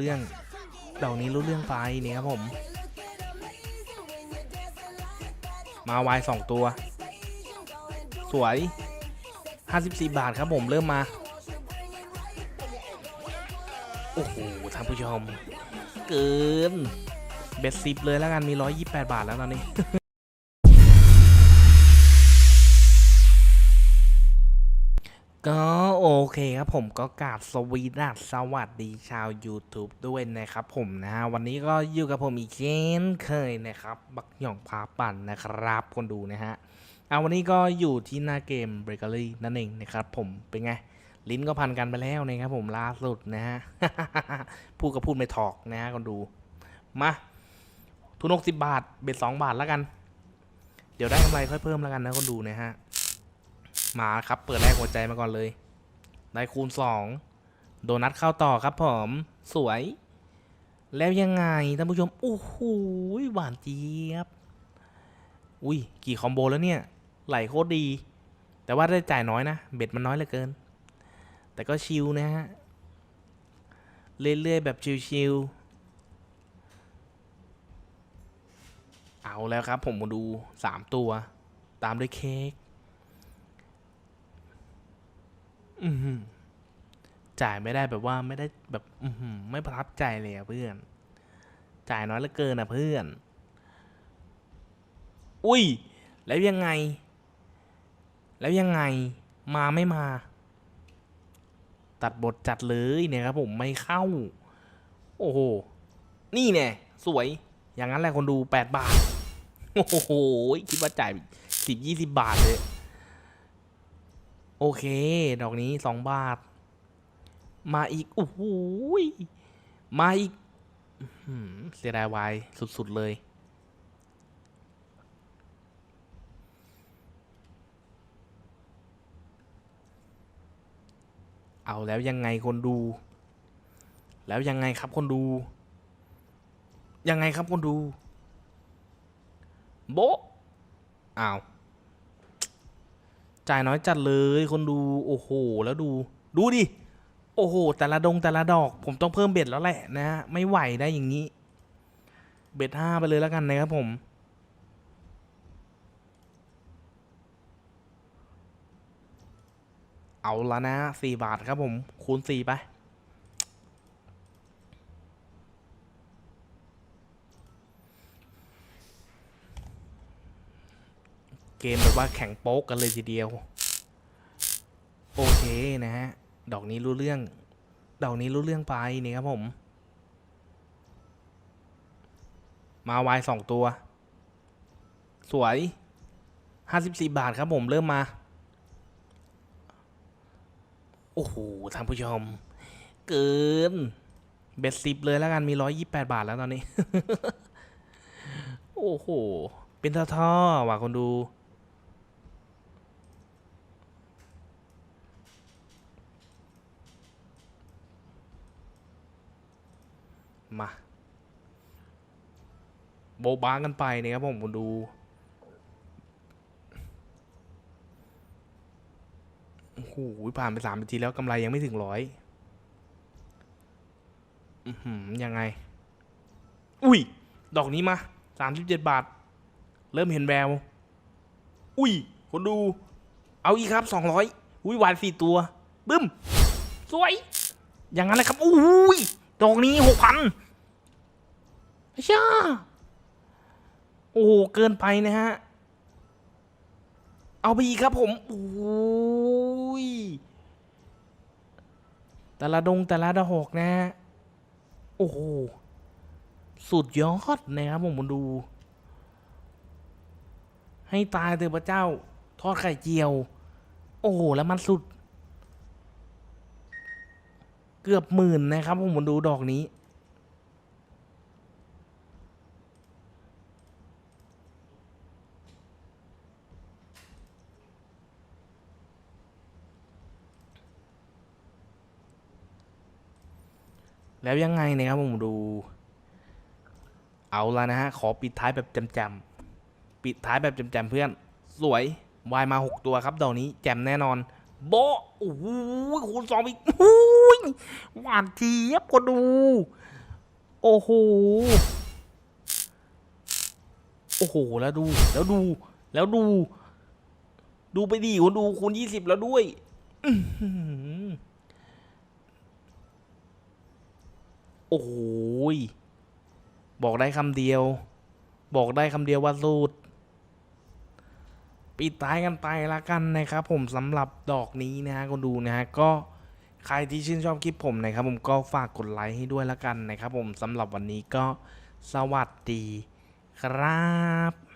เรื่องดอกนี้รู้เรื่องไปเนี่ยครับผม มาวายสองตัว สวย 54 บาทครับผมเริ่มมา โอ้โหท่านผู้ชม เกิน เบ็ดสิบเลยแล้วกันมี 128 บาทแล้วตอนนี้ เคครับผมก็กราบสวีดัสสวัสดีชาว YouTube ด้วยนะครับผมนะฮะวันนี้ก็อยู่กับผมอีกเช่นเคยนะครับ บักหย่องพาปั่นนะครับคนดูนะฮะเอาวันนี้ก็อยู่ที่หน้าเกม b r e a k e r y นั่นเองนะครับผมเป็นไง ลิ้นก็พันกันไปแล้วนะครับผมล่าสุดนะฮะพูดก็พูดไม่ถอกนะฮะคนดู มา ทุนกสิบบาท เบ็ดสองบาทแล้วกัน เดี๋ยวได้กำไรค่อยเพิ่มแล้วกันนะคนดูนะฮะมาครับเปิดแรกหัวใจมาก่อนเลย ได้คูณสองโดนัทเข้าต่อครับผมสวย แล้วยังไงท่านผู้ชมโอ้โหหวานเจี๊ยบ อุ้ยกี่คอมโบแล้วเนี่ย ไหลโคตรดี แต่ว่าได้จ่ายน้อยนะ เบ็ดมันน้อยเหลือเกิน แต่ก็ชิลนะฮะ เรื่อยๆแบบชิลๆเอาแล้วครับผมมาดูสามตัว ตามด้วยเค้ก อืจ่ายไม่ได้แบบว่าไม่ได้แบบอืไม่ประทับใจเลยอะเพื่อน จ่ายน้อยเหลือเกินอะเพื่อน อุ้ย แล้วยังไง แล้วยังไง มาไม่มา ตัดบทจัดเลยเนี่ยครับผมไม่เข้า โอ้โห นี่เนี่ยสวย อย่างนั้นแหละคนดูแปดบาท โอ้โห คิดว่าจ่ายสิบยี่สิบบาทเลย โอเค ดอกนี้สองบาท มาอีก โอ้โหยมาอีกเสียดายวายสุด ๆ เลย เอาแล้วยังไงคนดู แล้วยังไงครับคนดู ยังไงครับคนดู โบอ้าว จ่ายน้อยจัดเลยคนดูโอ้โหแล้วดู ดูดิโอ้โห แต่ละดงแต่ละดอก ผมต้องเพิ่มเบ็ดแล้วแหละนะฮะไม่ไหวได้อย่างนี้ เบ็ดห้าไปเลยแล้วกันนะครับผมเอาละนะสี่บาทครับผม คูณสี่ไป เกมแบบว่าแข่งโป๊กกันเลยทีเดียว โอเคนะฮะ ดอกนี้รู้เรื่อง ดอกนี้รู้เรื่องไปนี่ครับผม มาวายสองตัว สวยห้าสิบสี่บาทครับผมเริ่มมา โอ้โหท่านผู้ชม เกิน เบ็ดสิบเลยแล้วกันมีร้อยยี่แปดบาทแล้วตอนนี้ โอ้โห เป็นท่อๆว่ะคนดู มา โบบางกันไปนะครับผมคนดู โอ้โห ผ่านไปสามนาทีแล้วกำไรยังไม่ถึงร้อยยังไง อุ้ย ดอกนี้มาสามสิบเจ็ดบาท เริ่มเห็นแวว อุ้ย คนดู เอาอีกครับสองร้อยอุ้ยวานสี่ตัว บึ้ม สวย อย่างนั้นเลยครับ อุ้ย ดอกนี้หกพัน ช่าโอ้เกินไปนะฮะ เอาไปอีกครับผมโอ้ยแต่ละดงแต่ละดอกนะฮะ โอ้โห สุดยอดนะครับผมมาดู ให้ตายเถอะพระเจ้า ทอดไข่เจียว โอ้โห แล้วมันสุด เกือบหมื่นนะครับผมมาดูดอกนี้ แล้วยังไงนะครับผมดู เอาละนะฮะ ขอปิดท้ายแบบจำๆปิดท้ายแบบจำๆเพื่อน สวยวายมาหกตัวครับดอกนี้ แจมแน่นอนโบโอ้โหคูณสองอีกโอ้ยหวานเจี๊ยบก็ดู โอ้โห โอ้โห แล้วดู แล้วดู แล้วดู ดูไปดิคนดูคูณยี่สิบแล้วด้วย อือหือ โอ้โหยบอกได้คำเดียว บอกได้คำเดียวว่าสูตรปิดท้ายกันไปละกันนะครับผมสำหรับดอกนี้นะฮะคนดูนะฮะก็ใครที่ชื่นชอบคลิปผมนะครับผมก็ฝากกดไลค์ให้ด้วยละกันนะครับผมสำหรับวันนี้ก็สวัสดีครับ